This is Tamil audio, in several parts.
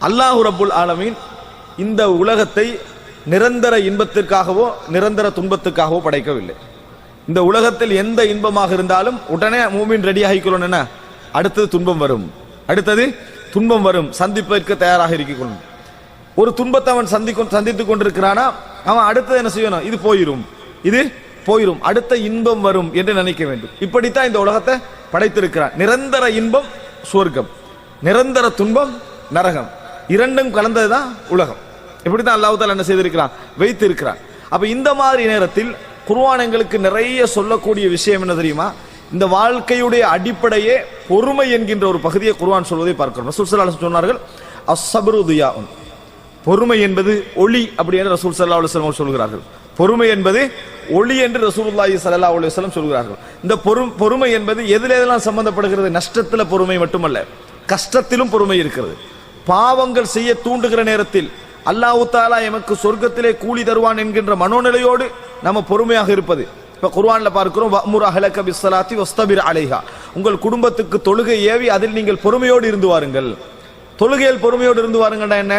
அல்லாஹு ரபுல் ஆலமீன் இந்த உலகத்தை நிரந்தர இன்பத்திற்காகவோ நிரந்தர துன்பத்துக்காகவோ படைக்கவில்லை. இந்த உலகத்தில் எந்த இன்பமாக இருந்தாலும் உடனே மூமின் ரெடி ஆகிக்கொள்ளணும் என்ன? அடுத்தது துன்பம் வரும். அடுத்தது துன்பம் வரும். சந்திப்பதற்கு தயாராக இருக்கிக்கொள்ளும். ஒரு துன்பத்தை அவன் சந்திக்கும் சந்தித்துக் கொண்டிருக்கிறானா? அவன் அடுத்தது என்ன செய்யணும்? இது போயிரும். இது போயிடும் அடுத்த இன்பம் வரும் என்று நினைக்க வேண்டும். இப்படித்தான் இந்த உலகத்தை படைத்திருக்கிறான். நிரந்தர இன்பம் சுவர்க்கம். நிரந்தர துன்பம் நரகம். இரண்டும் கலந்தது தான் உலகம். இப்படித்தான் அல்லாஹ் தாலா என்ன செய்திருக்கிறான்? வைத்து அப்போ இந்த மாதிரி நேரத்தில் குர்வான் எங்களுக்கு நிறைய சொல்லக்கூடிய விஷயம் என்ன தெரியுமா? இந்த வாழ்க்கையுடைய அடிப்படையே பொறுமை என்கின்ற ஒரு பகுதியை குர்வான் சொல்வதை பார்க்கிறோம். ரசூல் சல்லா சொன்னார்கள் அஸ்ஸப்ரு பொறுமை என்பது ஒளி அப்படி என்று ரசூல் சல்லா அலுவலம் சொல்கிறார்கள். பொறுமை என்பது ஒளி என்று ரசூலுல்லாஹி சல்லா அலுவலம் சொல்கிறார்கள். இந்த பொறு- பொறுமை என்பது எதில் எதெல்லாம் சம்பந்தப்படுகிறது? நஷ்டத்தில் பொறுமை மட்டுமல்ல கஷ்டத்திலும் பொறுமை இருக்கிறது. பாவங்கள் செய்ய தூண்டுகிற நேரத்தில் அல்லாஹு தாலா எமக்கு சொர்க்கத்திலே கூலி தருவான் என்கின்ற மனோநிலையோடு நம்ம பொறுமையாக இருப்பது. இப்ப குர்வானில் பார்க்கிறோம் வஅமுர் அஹலக பிஸ்ஸலாத்தி வஸ்தபிர் அலைஹா. உங்கள் குடும்பத்துக்கு தொழுகை ஏவி அதில் நீங்கள் பொறுமையோடு இருந்து வாருங்கள். தொழுகையில் பொறுமையோடு இருந்து வாருங்கடா என்ன?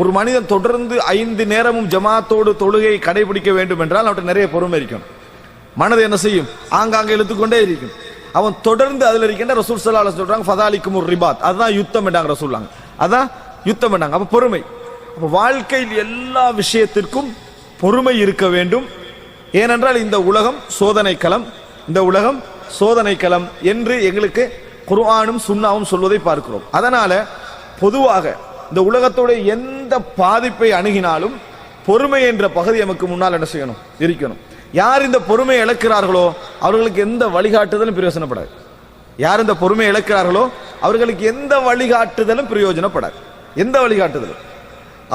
ஒரு மனிதன் தொடர்ந்து ஐந்து நேரமும் ஜமாத்தோடு தொழுகையை கடைபிடிக்க வேண்டும் என்றால் அவன்கிட்ட நிறைய பொறுமை இருக்கும். மனது என்ன செய்யும்? ஆங்காங்கே இழுத்துக்கொண்டே இருக்கும். அவன் தொடர்ந்து அதில் இருக்கின்ற ரசூல் ஸல்லல்லாஹு சொல்றாங்க ஃபதாலிக்கும் ஒரு ரிபாத். அதுதான் யுத்தம் என்றாங்க ரசூல்லாங்க. அதான் யுத்தம் பண்ணாங்க. அப்போ பொறுமை. அப்போ வாழ்க்கையில் எல்லா விஷயத்திற்கும் பொறுமை இருக்க வேண்டும். ஏனென்றால் இந்த உலகம் சோதனை களம். இந்த உலகம் சோதனை களம் என்று எங்களுக்கு குர்ஆனும் சுண்ணாவும் சொல்வதை பார்க்கிறோம். அதனால பொதுவாக இந்த உலகத்தோட எந்த பாதிப்பை அணுகினாலும் பொறுமை என்ற பகுதி நமக்கு முன்னால் என்ன செய்யணும்? இருக்கணும். யார் இந்த பொறுமை இழக்கிறார்களோ அவர்களுக்கு எந்த வழிகாட்டுதலும் பிரயோசனப்படாது. யார் இந்த பொறுமை இழக்கிறார்களோ அவர்களுக்கு எந்த வழிகாட்டுதலும் பிரயோஜனப்படாது. எந்த வழிகாட்டுதலும்.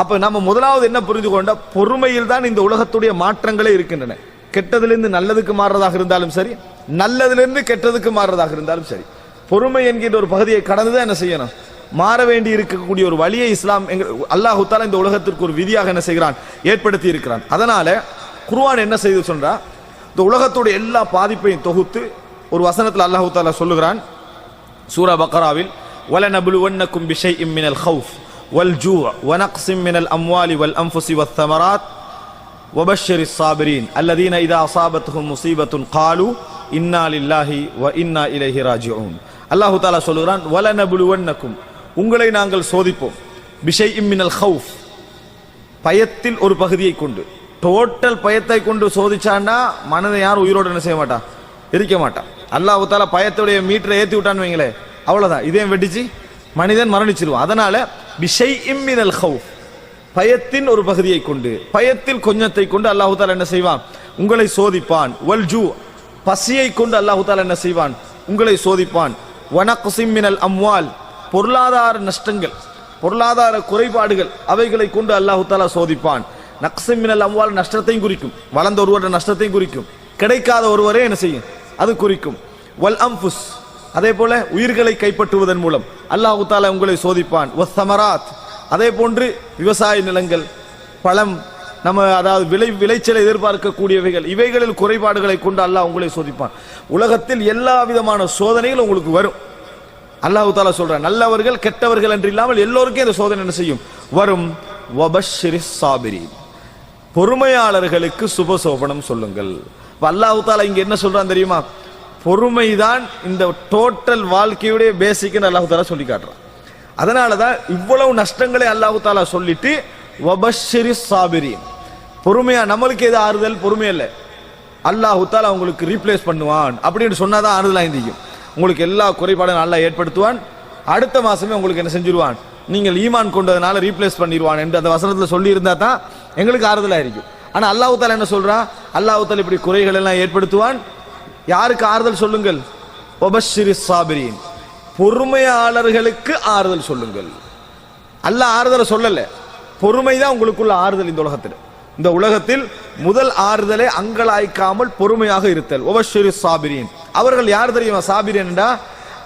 அப்ப நம்ம முதலாவது என்ன புரிந்து கொண்ட பொறுமையில் தான் இந்த உலகத்துடைய மாற்றங்களே இருக்கின்றன. கெட்டதிலிருந்து நல்லதுக்கு மாறுறதாக இருந்தாலும் சரி நல்லதிலிருந்து கெட்டதுக்கு மாறுறதாக இருந்தாலும் சரி. பொறுமை என்கின்ற ஒரு பகுதியை கடந்து தான் என்ன செய்யணும்? மாற வேண்டி இருக்கக்கூடிய ஒரு வழியை இஸ்லாம் எங்க அல்லாஹு தாலா இந்த உலகத்திற்கு ஒரு விதியாக என்ன செய்கிறான்? ஏற்படுத்தி இருக்கிறான். அதனால குருவான் என்ன செய்து சொல்றா? இந்த உலகத்துடைய எல்லா பாதிப்பையும் தொகுத்து ஒரு வசனத்தில் அல்லாஹு தாலா சொல்லுகிறான் சூரா பக்ராவில் وَلَنَبْلُوَنَّكُمْ بِشَيْءٍ مِّنَ الْخَوْفِ وَالْجُوعِ وَنَقْصٍ مِّنَ الْأَمْوَالِ وَالْأَنفُسِ وَالثَّمَرَاتِ وَبَشِّرِ الصَّابِرِينَ الَّذِينَ إِذَا أَصَابَتْهُم مُّصِيبَةٌ قَالُوا إِنَّا لِلَّهِ وَإِنَّا إِلَيْهِ راجعون அல்லாஹ் தஆலா சொல்கிறான் وَلَنَبْلُوَنَّكُمْ உங்களை நாங்கள் சோதிப்போம் بِشَيْءٍ مِّنَ الْخَوْفِ பயத்தில் ஒரு பகுதியை கொண்டு டோட்டல் பயத்தை கொண்டு சோதிச்சான்னா மனதை யாரும் உயிரோடு என்ன செய்ய மாட்டான் இருக்க மாட்டான் அல்லாஹ் பயத்துடைய மீட்டரை ஏற்றி விட்டான்னு வைங்களே அவ்வளோதான் இதையும் வெடிச்சு மனிதன் மரணிச்சிருவான். அதனால விஷய் இம்மினல் ஹவுஃப் பயத்தின் ஒரு பகுதியை கொண்டு பயத்தில் கொஞ்சத்தை கொண்டு அல்லாஹு தாலா என்ன செய்வான்? உங்களை சோதிப்பான். வல் ஜூ பசியை கொண்டு அல்லாஹு தாலா என்ன செய்வான்? உங்களை சோதிப்பான். வனக்குசிம்மினல் அம்வால் பொருளாதார நஷ்டங்கள் பொருளாதார குறைபாடுகள் அவைகளை கொண்டு அல்லாஹு தாலா சோதிப்பான். நக்சிம்மினல் அம்வால் நஷ்டத்தையும் குறிக்கும். வளர்ந்த ஒருவரோட நஷ்டத்தையும் குறிக்கும். கிடைக்காத ஒருவரே என்ன செய்யும்? அது குறிக்கும். வல் அம்புஸ் அதே போல உயிர்களை கைப்பற்றுவதன் மூலம். அல்லாஹு தாலா உங்களை சோதிப்பான். சமராத் அதே போன்று விவசாய நிலங்கள் பழம் நம்ம அதாவது விளை விளைச்சலை எதிர்பார்க்கக்கூடியவைகள் இவைகளில் குறைபாடுகளை கொண்டு அல்லாஹ் உங்களை சோதிப்பான். உலகத்தில் எல்லா விதமான சோதனைகள் உங்களுக்கு வரும். அல்லாஹு தாலா சொல்றான் நல்லவர்கள் கெட்டவர்கள் என்று இல்லாமல் எல்லோருக்கும் இந்த சோதனை என்ன செய்யும்? வரும். வபஷ்ஷிரி சாபிரி பொறுமையாளர்களுக்கு சுபசோபனம் சொல்லுங்கள். இப்போ அல்லாஹ் இங்கே இங்க என்ன சொல்றான் தெரியுமா? பொறுமைதான் இந்த டோட்டல் வாழ்க்கையுடைய பேசிக்னு அல்லாஹ் தாலா சொல்லி காட்டுறான். அதனாலதான் இவ்வளவு நஷ்டங்களை அல்லாஹ் தாலா சொல்லிட்டு வபஷரி சாபிரி பொறுமையா நம்மளுக்கு எது ஆறுதல்? பொறுமை இல்லை. அல்லாஹ் தாலா உங்களுக்கு ரீப்ளேஸ் பண்ணுவான் அப்படின்னு சொன்னாதான் ஆறுதலாக இருந்திக்கும் உங்களுக்கு எல்லா குறைபாடும் நல்லா ஏற்படுத்துவான். அடுத்த மாசமே உங்களுக்கு என்ன செஞ்சிருவான்? நீங்கள் ஈமான் கொண்டதுனால ரீப்ளேஸ் பண்ணிடுவான் என்று அந்த வசனத்தில் சொல்லி இருந்தா தான் எங்களுக்கு ஆறுதலாக இருக்கும். ஆனா அல்லாஹு தாலா என்ன சொல்றான் அல்லாஹு தாலா இப்படி குறைகள் எல்லாம் ஏற்படுத்துவான். யாருக்கு ஆறுதல் சொல்லுங்கள்? ஒபஷிரி சாபிரின் பொறுமையாளர்களுக்கு ஆறுதல் சொல்லுங்கள். அல்லாஹ் ஆறுதலை சொல்லல. பொறுமைதான் உங்களுக்குள்ள ஆறுதல் இந்த உலகத்தில். இந்த உலகத்தில் முதல் ஆறுதலை அங்கலாய்க்காமல் பொறுமையாக இருத்தல். ஒவஷிரி சாபிரின் அவர்கள் யார் தெரியுமா? சாபிரின்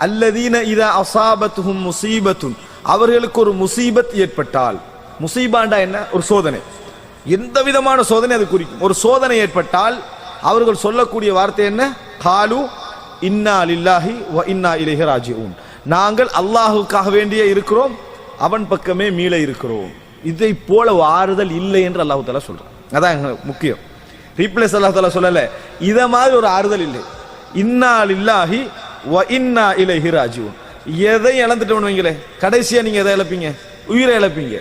அல்லதீன இதா அசாபத்துஹும் முசீபத்துன். அவர்களுக்கு ஒரு முசீபத் ஏற்பட்டால். முசீபாண்டா என்ன? ஒரு சோதனை. எந்த விதமான சோதனை அது குறிக்கும்? ஒரு சோதனை ஏற்பட்டால் அவர்கள் சொல்லக்கூடிய வார்த்தை என்ன? காலு இன்னா லில்லாஹி வ இன்னா இலைஹி ராஜிஊன். நாங்கள் அல்லாஹுக்காக வேண்டியே இருக்கிறோம் அவன் பக்கமே மீள இருக்கிறோம். இதை போல ஆறுதல் இல்லை என்று அல்லாஹு தாலா சொல்றான். அதான் முக்கியம். ரீப்ளேஸ் அல்லாஹு தாலா சொல்லலை. இதை மாதிரி ஒரு ஆறுதல் இல்லை. இன்னா லில்லாஹி வ இன்னா இலேஹி ராஜிஊன். எதை இழந்துட்டோம்னு வைங்களே கடைசியாக நீங்கள் எதை இழப்பீங்க? உயிரை இழப்பீங்க.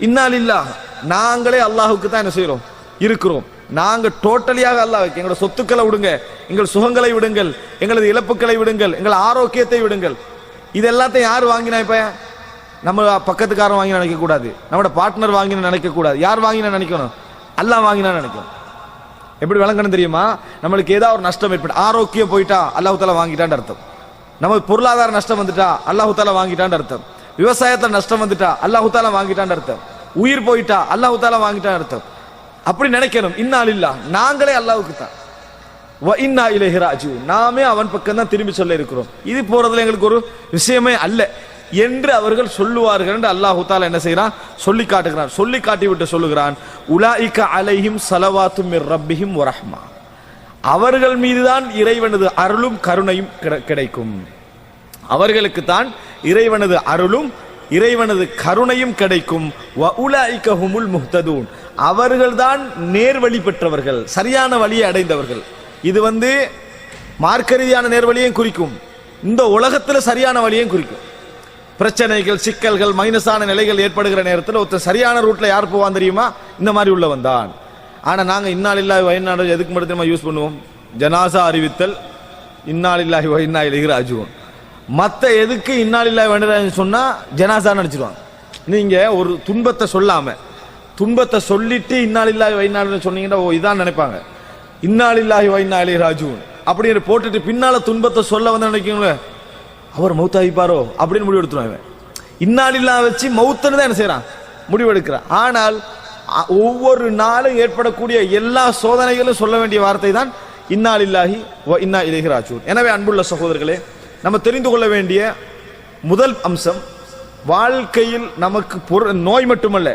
இன்னால் லில்லாஹ் நாங்களே அல்லாஹுக்கு தான் என்ன செய்கிறோம் இருக்கிறோம். நாங்கள் டோட்டலியாக அல்லாஹ்வுக்கு எங்களோட சொத்துக்களை விடுங்க. எங்கள் சுகங்களை விடுங்கள். எங்களது இழப்புகளை விடுங்கள். எங்கள் ஆரோக்கியத்தை விடுங்கள். இது எல்லாத்தையும் யார் வாங்கினா இப்ப? நம்ம பக்கத்துக்காரன் வாங்கி நினைக்க கூடாது. நம்மளோட பார்ட்னர் வாங்கின நினைக்க கூடாது. யார் வாங்கினா நினைக்கணும்? அல்லாஹ் வாங்கினா நினைக்கணும் எப்படி விளங்கணும் தெரியுமா? நம்மளுக்கு ஏதாவது ஒரு நஷ்டம் ஏற்பட்டு ஆரோக்கியம் போயிட்டா அல்லாஹு தாலா வாங்கிட்டான்னு அர்த்தம். நம்ம பொருளாதார நஷ்டம் வந்துட்டா அல்லாஹு தாலா வாங்கிட்டான்னு அர்த்தம். விவசாயத்தில் நஷ்டம் வந்துட்டா அல்லாஹு தாலா வாங்கிட்டான்னு அர்த்தம். உயிர் போயிட்டா அல்லாஹு தாலா வாங்கிட்டான் அர்த்தம். அப்படி நினைக்கணும். இன்னால் இல்லா நாங்களே அல்லாவுக்கு தான். வ இன்னா இலைஹி நாமே அவன் பக்கம் தான் திரும்பி சொல்ல இருக்கிறோம். இது போறதுல எங்களுக்கு ஒரு விஷயமே அல்ல. என்று அவர்கள் சொல்லுவார்கள் என்று அல்லாஹு தாலா என்ன செய்கிறான் சொல்லி காட்டுகிறான். சொல்லி காட்டி விட்டு சொல்லுகிறான் உலாயிக்க அலைஹிம் சலவாத்தும் ரப்பியும் ரப்பிஹிம் அவர்கள் மீதுதான் இறைவனது அருளும் கருணையும் கிடைக்கும். அவர்களுக்கு தான் இறைவனது அருளும் இறைவனது கருணையும் கிடைக்கும். வ முஹ்ததூன். அவர்கள்தான் நேர்வழி பெற்றவர்கள் சரியான வழியை அடைந்தவர்கள். இது வந்து மார்க்க ரீதியான நேர்வழியையும் குறிக்கும். இந்த உலகத்தில் சரியான வழியையும் குறிக்கும். பிரச்சனைகள் சிக்கல்கள் மைனஸான நிலைகள் ஏற்படுகிற நேரத்தில் ஒருத்தர் சரியான ரூட்டில் யார் போவான் தெரியுமா? இந்த மாதிரி உள்ளவன் தான் நாங்கள் இன்னால் இல்லாத வயநாடு எதுக்கு மட்டும் யூஸ் பண்ணுவோம்? ஜனாசா அறிவித்தல். இன்னாலில்லாஹி வயனா இலகி ராஜுவன் மற்ற எதுக்கு இன்னாலில்லா வயனான்னு சொன்னால் ஜனாசா நினச்சிடுவாங்க நீங்கள் ஒரு துன்பத்தை சொல்லாமல் துன்பத்தை சொல்லிட்டு இன்னாலில்லாஹி வயநாடுன்னு சொன்னீங்கன்னா ஓ இதான் நினைப்பாங்க. இன்னாலில்லாஹி வைநாளி ராஜுவன் அப்படின்னு போட்டுட்டு பின்னால் துன்பத்தை சொல்ல வந்து நினைக்கீங்களே அவர் மௌத்தாகிப்பாரோ? அப்படின்னு முடிவு எடுத்துருவான் இவன். இன்னாலில்லா வச்சு மௌத்தன்னு தான் என்ன செய்கிறான் முடிவெடுக்கிறான் ஆனால் ஒவ்வொரு நாளும் ஏற்படக்கூடிய எல்லா சோதனைகளும் சொல்ல வேண்டிய வார்த்தை தான் இன்னாலில்லாஹி இன்னா இலைஹி ராஜூன். எனவே அன்புள்ள சகோதரர்களே நம்ம தெரிந்து கொள்ள வேண்டிய முதல் அம்சம் வாழ்க்கையில் நமக்கு பொரு நோய் மட்டுமல்ல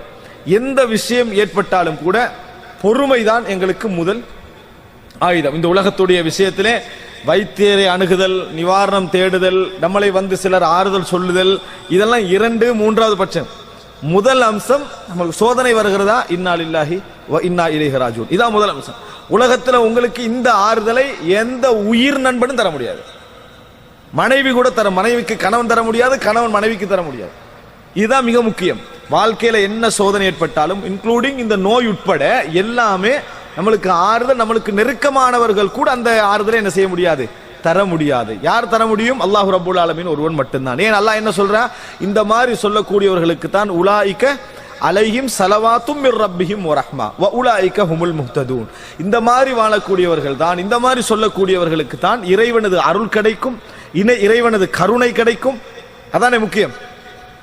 எந்த விஷயம் ஏற்பட்டாலும் கூட பொறுமைதான் எங்களுக்கு முதல் ஆயுதம். இந்த உலகத்துடைய விஷயத்திலே வைத்தியரை அணுகுதல் நிவாரணம் தேடுதல் நம்மளை வந்து சிலர் ஆறுதல் சொல்லுதல் இதெல்லாம் இரண்டு மூன்றாவது பட்சம். முதல் அம்சம் நமக்கு சோதனை வருகிறதா? இன்னால் இல்லாஹி இன்னா இளையராஜூன் இதான் முதல் அம்சம். உலகத்தில் உங்களுக்கு இந்த ஆறுதலை எந்த உயிர் நண்பனும் தர முடியாது. மனைவி கூட தர மனைவிக்கு கணவன் தர முடியாது கணவன் மனைவிக்கு தர முடியாது. இதுதான் மிக முக்கியம். வாழ்க்கையில என்ன சோதனை ஏற்பட்டாலும் இன்க்ளூடிங் இந்த நோய் உட்பட எல்லாமே நம்மளுக்கு ஆறுதல் நம்மளுக்கு நெருக்கமானவர்கள் கூட அந்த ஆறுதலை என்ன செய்ய முடியாது? தர முடியாது. யார் தர முடியும்? அல்லாஹ் ரபுல் ஆலமின் ஒருவன் மட்டும்தான். ஏன் அல்லாஹ் என்ன சொல்றா? இந்த மாதிரி சொல்லக்கூடியவர்களுக்கு தான் உலாயிக்க அலைஹிம் சலவாத்தும் மிர் ரப்பிஹிம் வரஹ்மா வ உலாயிக்க ஹுமுல் முஹ்ததூன். இந்த மாதிரி வாழக்கூடியவர்கள் தான் இந்த மாதிரி சொல்லக்கூடியவர்களுக்கு தான் இறைவனது அருள் கிடைக்கும். இணை இறைவனது கருணை கிடைக்கும். அதானே முக்கியம்.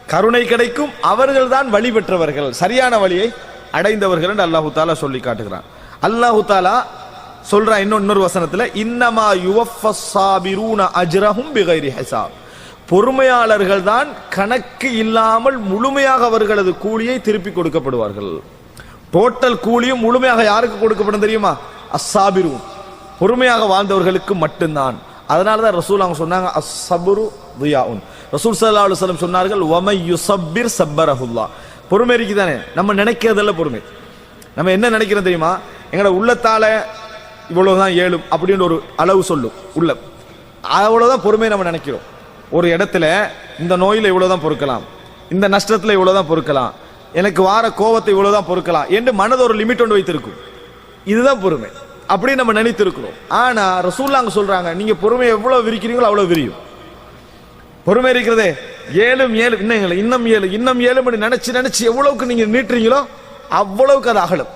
கருணை கிடைக்கும். அவர்கள் தான் வழி பெற்றவர்கள். சரியான வழியை அடைந்தவர்கள் என்று அல்லாஹு தாலா சொல்லி காட்டுகிறான். அல்லாஹு தாலா சொல்றான் இன்னும் இன்னொரு வசனத்துல இன்னமா யுவஃபஸ்ஸாபிரூன அஜ்ரஹும் பிகைரி ஹிசாப். பொறுமையாளர்கள் தான் கணக்கு இல்லாமல் முழுமையாக அவர்களது கூலியை திருப்பி கொடுக்கப்படுவார்கள். டோட்டல் கூலியும் முழுமையாக யாருக்கு கொடுக்கப்படும் தெரியுமா? அசாபிரும் பொறுமையாக வாழ்ந்தவர்களுக்கு மட்டும்தான். அதனால தான் ரசூல் அவங்க சொன்னாங்க அசபுரு துயாவுன் ரசூல் சல்லா அலுவலம் சொன்னார்கள் ஒமை யுசப்பிர் சப்பரஹுல்லா. பொறுமை இருக்குதானே? நம்ம நினைக்கிறதல்ல பொறுமை. நம்ம என்ன நினைக்கிறோம் தெரியுமா? எங்களோட உள்ளத்தால இவ்வளவுதான் ஏழும் அப்படின்னு ஒரு அளவு சொல்லும் உள்ள. அவ்வளோதான் பொறுமை நம்ம நினைக்கிறோம். ஒரு இடத்துல இந்த நோயில் இவ்வளோதான் பொறுக்கலாம் இந்த நஷ்டத்தில் இவ்வளோதான் பொறுக்கலாம் எனக்கு வார கோபத்தை இவ்வளோதான் பொறுக்கலாம் என்று மனது ஒரு லிமிட் ஒன்று வைத்திருக்கும். இதுதான் பொறுமை. அப்படி நம்ம நினைத்திருக்கிறோம். ஆனா ரசூல்லாங்க சொல்றாங்க நீங்க பொறுமை எவ்வளவு விரிக்கிறீங்களோ அவ்வளவு விரியும். பொறுமை இருக்கிறதே ஏழும் ஏழு இன்னும் இன்னும் ஏழு இன்னும் ஏழு மணி நினைச்சு நினைச்சு எவ்வளவுக்கு நீங்க நீட்டுறீங்களோ அவ்வளவுக்கு அது அகலும்.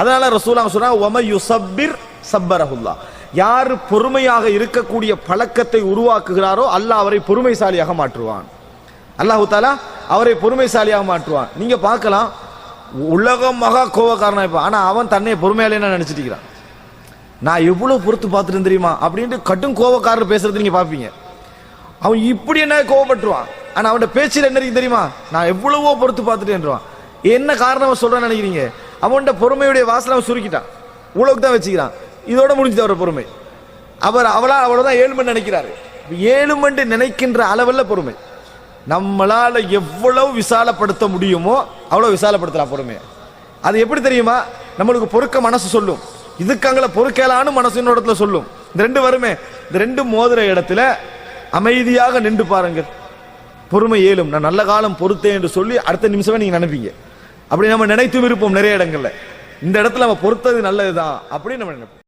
அதனால ரசூலாங்க சொன்னாங்க ஒம யுசப்பிர் சப்பரஹுல்லா. யார் பொறுமையாக இருக்கக்கூடிய பழக்கத்தை உருவாக்குகிறாரோ அல்லாஹ் அவரை பொறுமைசாலியாக மாற்றுவான். அல்லாஹு தாலா அவரை பொறுமைசாலியாக மாற்றுவான். நீங்க பார்க்கலாம் உலகம் மகா கோவக்காரனா இப்போ ஆனா அவன் தன்னை பொறுமையாளியா நினைச்சிட்டு இருக்கிறான்? நான் எவ்வளோ பொறுத்து பார்த்துட்டு தெரியுமா? அப்படின்ட்டு கட்டும் கோவக்காரர் பேசுறது நீங்க பார்ப்பீங்க. அவன் இப்படி என்ன கோவப்பட்டுருவான்? ஆனால் அவனோட பேச்சில் என்ன தெரியுமா? நான் எவ்வளவோ பொறுத்து பார்த்துட்டேன்றான் என்ன காரணம் அவன் சொல்கிறான்னு நினைக்கிறீங்க? அவன்கிட்ட பொறுமையுடைய வாசலை அவன் சுருக்கிட்டான். உழவுக்கு தான் வச்சுக்கிறான். இதோட முடிஞ்சது அவரோட பொறுமை. அவர் அவளா அவ்வளோதான் ஏழு மணி நினைக்கிறாரு. ஏழு மணி நினைக்கின்ற அளவில் பொறுமை. நம்மளால் எவ்வளவு விசாலப்படுத்த முடியுமோ அவ்வளோ விசாலப்படுத்தலாம் பொறுமையை. அது எப்படி தெரியுமா? நம்மளுக்கு பொறுக்க மனசு சொல்லும். இதுக்காங்கள பொறுக்கலான்னு மனசு இடத்துல சொல்லும். இந்த ரெண்டு வருமே இந்த ரெண்டு மோதிர இடத்துல அமைதியாக நின்று பாருங்கள். பொறுமை ஏலும் நான் நல்ல காலம் பொறுத்தேன் என்று சொல்லி அடுத்த நிமிஷமே நீங்க நினைப்பீங்க. அப்படி நம்ம நினைத்து இருப்போம் நிறைய இடங்கள்ல. இந்த இடத்துல நம்ம பொறுத்தது நல்லதுதான் அப்படின்னு நம்ம நினைப்போம்.